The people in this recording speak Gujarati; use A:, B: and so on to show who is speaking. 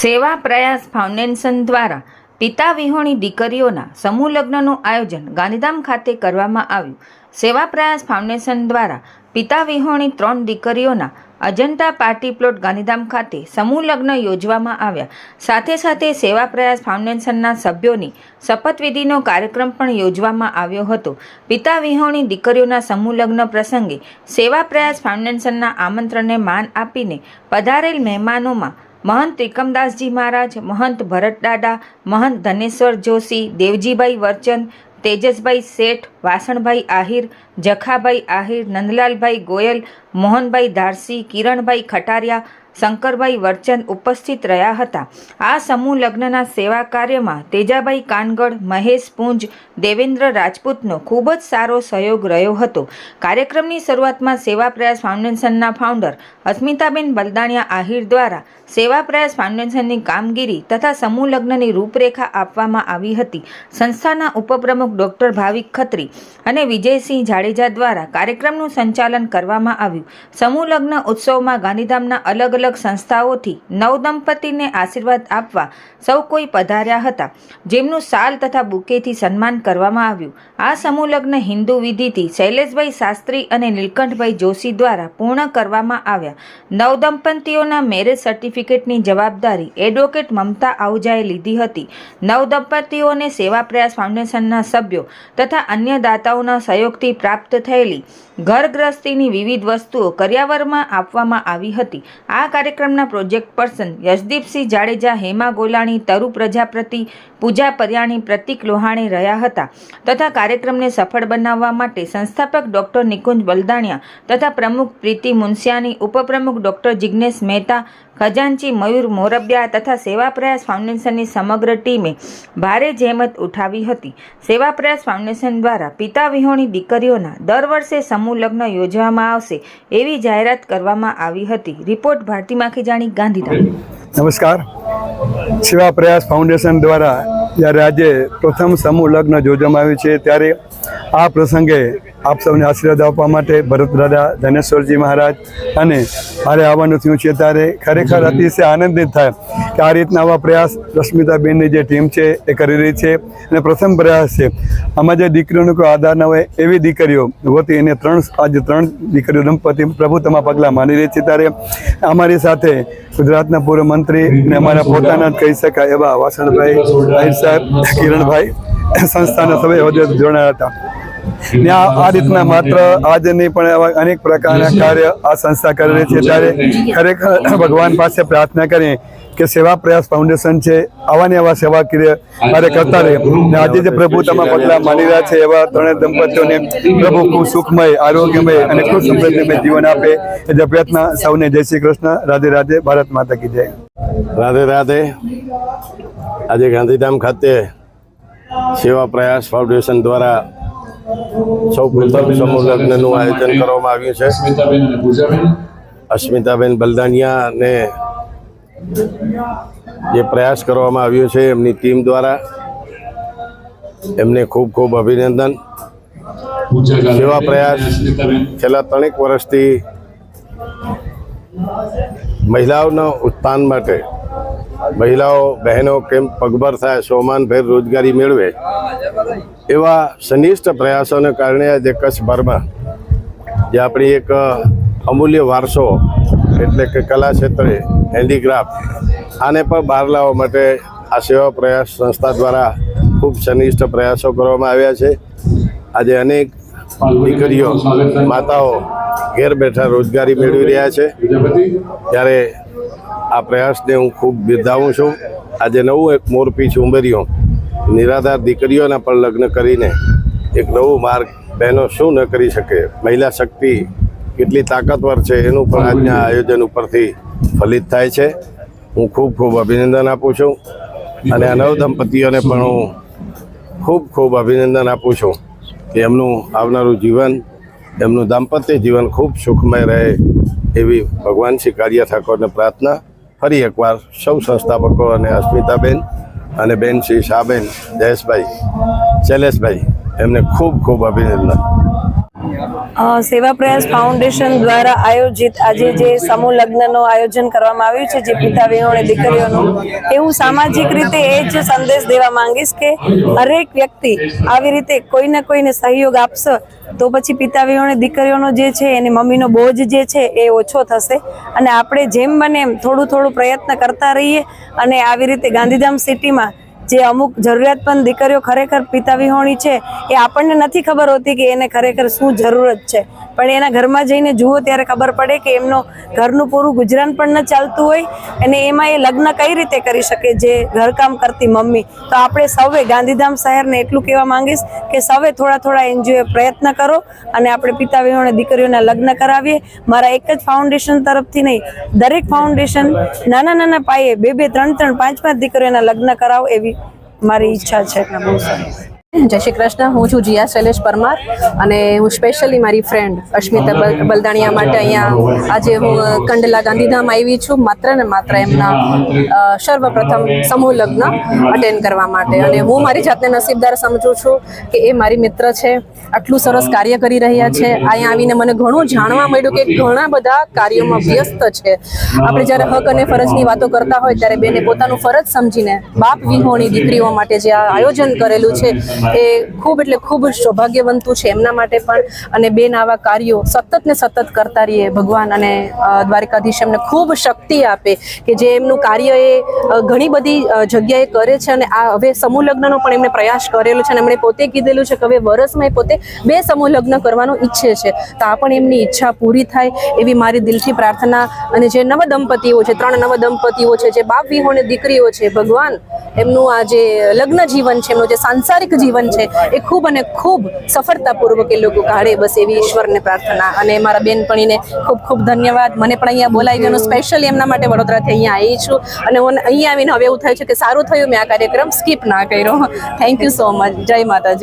A: સેવા પ્રયાસ ફાઉન્ડેશન દ્વારા પિતા વિહોણી દીકરીઓના સમૂહ લગ્નનું આયોજન ગાંધીધામ ખાતે કરવામાં આવ્યું. સેવા પ્રયાસ ફાઉન્ડેશન દ્વારા પિતા વિહોણી ત્રણ દીકરીઓના અજંતા પાર્ટી પ્લોટ ગાંધીધામ ખાતે સમૂહ લગ્ન યોજવામાં આવ્યા. સાથે સાથે સેવા પ્રયાસ ફાઉન્ડેશનના સભ્યોની શપથવિધિનો કાર્યક્રમ પણ યોજવામાં આવ્યો હતો. પિતા વિહોણી દીકરીઓના સમૂહ લગ્ન પ્રસંગે સેવા પ્રયાસ ફાઉન્ડેશનના આમંત્રણને માન આપીને પધારેલ મહેમાનોમાં મહંત ત્રિકમદાસજી મહારાજ, મહંત ભરતદાદા મહંત ધનેશ્વર જોશી, દેવજીભાઈ વર્ચન તેજસભાઈ શેઠ, વાસણભાઈ આહિર, જખાભાઈ આહિર, નંદલાલભાઈ ગોયલ, મોહનભાઈ ધારસી, કિરણભાઈ ખટારિયા શંકરભાઈ વર્ચન ઉપસ્થિત રહ્યા હતા. આ સમૂહ લગ્નના સેવા કાર્યમાં તેજાભાઈ કાનગડ, મહેશ પુંજ, દેવેન્દ્ર રાજપૂતનો ખૂબ જ સારો સહયોગ રહ્યો હતો. કાર્યક્રમની શરૂઆતમાં સેવા પ્રયાસ ફાઉન્ડેશનના ફાઉન્ડર અસ્મિતાબેન બલદાણિયા આહિર દ્વારા સેવા પ્રયાસ ફાઉન્ડેશનની કામગીરી તથા સમૂહ લગ્નની રૂપરેખા આપવામાં આવી હતી. સંસ્થાના ઉપપ્રમુખ ડોક્ટર ભાવિક ખત્રી અને વિજયસિંહ જાડેજા દ્વારા કાર્યક્રમનું સંચાલન કરવામાં આવ્યું. સમૂહ લગ્ન ઉત્સવમાં ગાંધીધામના અલગ અલગ સંસ્થાઓથી નવદંપતીને આશીર્વાદ આપવા સૌ કોઈ પધાર્યા હતા, જેમનું સાલ તથા બુકેથી સન્માન કરવામાં આવ્યું. આ સમૂહલગ્ન હિન્દુ વિધિથી શૈલેષભાઈ શાસ્ત્રી અને નીલકંઠભાઈ જોશી દ્વારા પૂર્ણ કરવામાં આવ્યા. નવદંપતીઓના મેરેજ સર્ટિફિકેટની જવાબદારી એડવોકેટ મમતા આહુજાએ લીધી હતી. નવદંપતીઓને સેવા પ્રયાસ ફાઉન્ડેશનના સભ્યો તથા અન્ય દાતાઓના સહયોગથી પ્રાપ્ત થયેલી ઘરગ્રસ્તીની વિવિધ વસ્તુઓ કર્યાવરમાં આપવામાં આવી હતી. આ કાર્યક્રમના પ્રોજેક્ટ પર્સન યશદીપસિંહ જાડેજા હેમા ગોલાણી તરુ પ્રજાપતિ પૂજા પર્યાણી પ્રતિક લોહાણી રહ્યા હતા તથા કાર્યક્રમને સફળ બનાવવા માટે સંસ્થાપક ડોક્ટર નિકુંજ બલદાણિયા તથા પ્રમુખ પ્રીતિ મુનસિયાની, ઉપપ્રમુખ ડોક્ટર જિજ્ઞેશ મહેતા, ખજાનચી મયુર મોરબિયા તથા સેવા પ્રયાસ ફાઉન્ડેશનની સમગ્ર ટીમે ભારે જહેમત ઉઠાવી હતી. સેવા પ્રયાસ ફાઉન્ડેશન દ્વારા પિતા વિહોણી દીકરીઓના દર વર્ષે સમૂહ લગ્ન યોજવામાં આવશે એવી જાહેરાત કરવામાં આવી હતી. રિપોર્ટ ભારતી માખીજાણી ગાંધીધામ.
B: નમસ્કાર. સેવા પ્રયાસ ફાઉન્ડેશન દ્વારા જ્યારે આજે પ્રથમ સમૂહ લગ્ન યોજવામાં આવ્યું છે ત્યારે આ પ્રસંગે આપ સૌને આશીર્વાદ આપવા માટે ભરત દાદા ધનેશ્વરજી મહારાજ અને મારે આવવાનું થયું છે ત્યારે ખરેખર અતિશય આનંદિત થાય કે આ રીતના આવા પ્રયાસ રશ્મિતાબેનની જે ટીમ છે એ કરી રહી છે અને પ્રથમ પ્રયાસ છે. આમાં જે દીકરીઓનો કોઈ આધાર ન હોય એવી દીકરીઓ હોતી એને ત્રણ આજે ત્રણ દીકરીઓ દંપતી તમા પગલાં માની રહી છે ત્યારે અમારી સાથે ગુજરાતના પૂર્વ મંત્રી અને અમારા પોતાના જ કહી શકાય એવા વાસણભાઈ સાહેબ, કિરણભાઈ સંસ્થાના સભ્ય હોદ્દેદાર જોડાયા હતા. ને આ રીતના માત્ર આજે નહીં પણ એવા અનેક પ્રકારના કાર્ય આ સંસ્થા કરી રહી છે ત્યારે ખરેખર ભગવાન પાસે પ્રાર્થના કરીએ કે સેવા પ્રયાસ ફાઉન્ડેશન છે આવા ને આવા સેવા કાર્ય કાર્ય કરતા રહે. ને આજે જે પ્રભુ તમા પગલાં માની રહ્યા છે એવા ત્રણેય દંપતીઓને પ્રભુ ખૂબ સુખમય આરોગ્યમય અને ખૂબ સમૃદ્ધિમય જીવન આપે એ જ પ્રયત્ન સૌને જય શ્રી કૃષ્ણ. રાધે રાધે ભારત માતા કી જય.
C: રાધે રાધે. આજે ગાંધીધામ ખાતે સેવા પ્રયાસ ફાઉન્ડેશન દ્વારા સૌ પ્રથમ સમૂહ લગ્નનું આયોજન કરવામાં આવ્યું છે. અસ્મિતાબેન બલદાનિયા અને જે પ્રયાસ કરવામાં આવ્યો છે એમની ટીમ દ્વારા એમને ખૂબ ખૂબ અભિનંદન. સેવા પ્રયાસ. છેલ્લા ત્રણેક વર્ષથી મહિલાઓના ઉત્થાન માટે મહિલાઓ બહેનો કેમ પગભર થાય સોમાનભેર રોજગારી મેળવે? એવા સનિષ્ઠ પ્રયાસોને કારણે આજે કચ્છભરમાં જે આપણી એક અમૂલ્ય વારસો એટલે કે કલા ક્ષેત્રે હેન્ડીક્રાફ્ટ આને પણ બહાર લાવવા માટે આ સેવા પ્રયાસ સંસ્થા દ્વારા ખૂબ સનિષ્ઠ પ્રયાસો કરવામાં આવ્યા છે. આજે અનેક દીકરીઓ માતાઓ ઘેર બેઠા રોજગારી મેળવી રહ્યા છે. ત્યારે આ પ્રયાસને હું ખૂબ બિરદાવું છું. આજે નવું એક મોરપીછ ઉમેર્યું નિરાધાર દીકરીઓના પણ લગ્ન કરીને એક નવું માર્ગ બહેનો શું ન કરી શકે? મહિલા શક્તિ કેટલી તાકાતવર છે એનું પણ આજના આયોજન ઉપરથી ફલિત થાય છે. હું ખૂબ ખૂબ અભિનંદન આપું છું. અને આ નવ દંપતીઓને પણ હું ખૂબ ખૂબ અભિનંદન આપું છું કે એમનું આવનારું જીવન, એમનું દાંપત્ય જીવન ખૂબ સુખમય રહે એવી ભગવાન શ્રી કાર્ય ઠાકોરને પ્રાર્થના ફરી એકવાર સૌ સંસ્થાપકો અને અસ્મિતાબેન અને બેન શ્રી શાહબેન, જયેશભાઈ, શૈલેષભાઈ, એમને ખૂબ ખૂબ અભિનંદન.
D: સેવા પ્રયાસ ફાઉન્ડેશન દ્વારા આયોજિત આજે જે સમૂહ લગ્નનું આયોજન કરવામાં આવ્યું છે, જે પિતા વિહોણી દીકરીઓનું, એ હું સામાજિક રીતે એ જ સંદેશ દેવા માંગીશ કે હરેક વ્યક્તિ આવી રીતે કોઈને કોઈને સહયોગ આપશે, તો પછી પિતા વિહોણી દીકરીઓનો જે છે, એની મમ્મીનો બોજ જે છે, એ ઓછો થશે. અને આપણે જેમ બને એમ થોડું થોડું પ્રયત્ન કરતા રહીએ અને આવી રીતે ગાંધીધામ સિટીમાં જે અમુક જરૂરિયાતમંદ દીકરીઓ ખરેખર પિતા વિહોણી છે એ આપણને નથી ખબર હોતી કે એને ખરેખર શું જરૂરત છે. પણ એના ઘરમાં જઈને જુઓ ત્યારે ખબર પડે કે એમનો ઘરનું પૂરું ગુજરાન પણ ન ચાલતું હોય અને એમાં એ લગ્ન કઈ રીતે કરી શકે જે ઘરકામ કરતી મમ્મી. તો આપણે સૌએ ગાંધીધામ શહેરને એટલું કહેવા માંગીશ કે સૌએ થોડા થોડા એનજીઓએ પ્રયત્ન કરો અને આપણે પિતા વિહોણે દીકરીઓના લગ્ન કરાવીએ. મારા એક જ ફાઉન્ડેશન તરફથી નહીં, દરેક ફાઉન્ડેશન નાના નાના પાયે બે બે, ત્રણ ત્રણ, પાંચ પાંચ દીકરીઓના લગ્ન કરાવો એવી મારી ઈચ્છા છે.
E: જય શ્રી કૃષ્ણ. હું છું જીયા શૈલેષ પરમાર અને હું સ્પેશિયલી મારી ફ્રેન્ડ અશ્મિતા બલ- બલદાણિયા માટે અહીંયા આજે હું કંડલા ગાંધીધામ આવી છું. માત્ર ને માત્ર એમના સર્વપ્રથમ સમૂહ લગ્ન અટેન્ડ કરવા માટે. અને હું મારી જાતને નસીબદાર સમજું છું કે એ મારી મિત્ર છે. આટલું સરસ કાર્ય કરી રહ્યા છે. અહીંયા આવીને મને ઘણું જાણવા મળ્યું કે ઘણા બધા કાર્યોમાં વ્યસ્ત છે. આપણે જ્યારે હક અને ફરજની વાતો કરતા હોય ત્યારે બેને પોતાનું ફરજ સમજીને બાપ વિહોણી દીકરીઓ માટે જે આ આયોજન કરેલું છે એ ખૂબ એટલે ખૂબ સૌભાગ્યવંતું છે એમના માટે પણ. અને બેન આવા કાર્યો સતત ને સતત કરતા રહીએ. ભગવાન અને દ્વારિકાધીશ એમને ખૂબ શક્તિ આપે કે જે એમનું કાર્ય એ ઘણી બધી જગ્યાએ કરે છે અને આ હવે સમૂહ લગ્નનો પણ એમણે પ્રયાસ કરેલો છે અને એમણે પોતે કીધેલું છે કે હવે વરસમાં એ પોતે બે સમૂહ લગ્ન કરવાનું ઈચ્છે છે. તો આ પણ એમની ઈચ્છા પૂરી થાય એવી મારી દિલથી પ્રાર્થના અને જે નવ દંપતીઓ છે, ત્રણ નવ દંપતીઓ છે, જે બાપ વિહોણી દીકરીઓ છે, ભગવાન એમનું આ જે લગ્ન જીવન છે, એમનું જે સાંસારિક જીવન છે. એ ખૂબ અને ખૂબ સફળતાપૂર્વક એ લોકો કાઢે બસ એવી ઈશ્વરને પ્રાર્થના. અને મારા બેનપણીને ખૂબ ખૂબ ધન્યવાદ. મને પણ અહીંયા બોલાવી ગયો સ્પેશિયલી એમના માટે વડોદરાથી અહીંયા આવી છું. અને હું અહીંયા આવીને હવે એવું થાય છે કે સારું થયું મેં આ કાર્યક્રમ સ્કીપ ના કર્યો. થેન્ક યુ સો મચ જય માતાજી.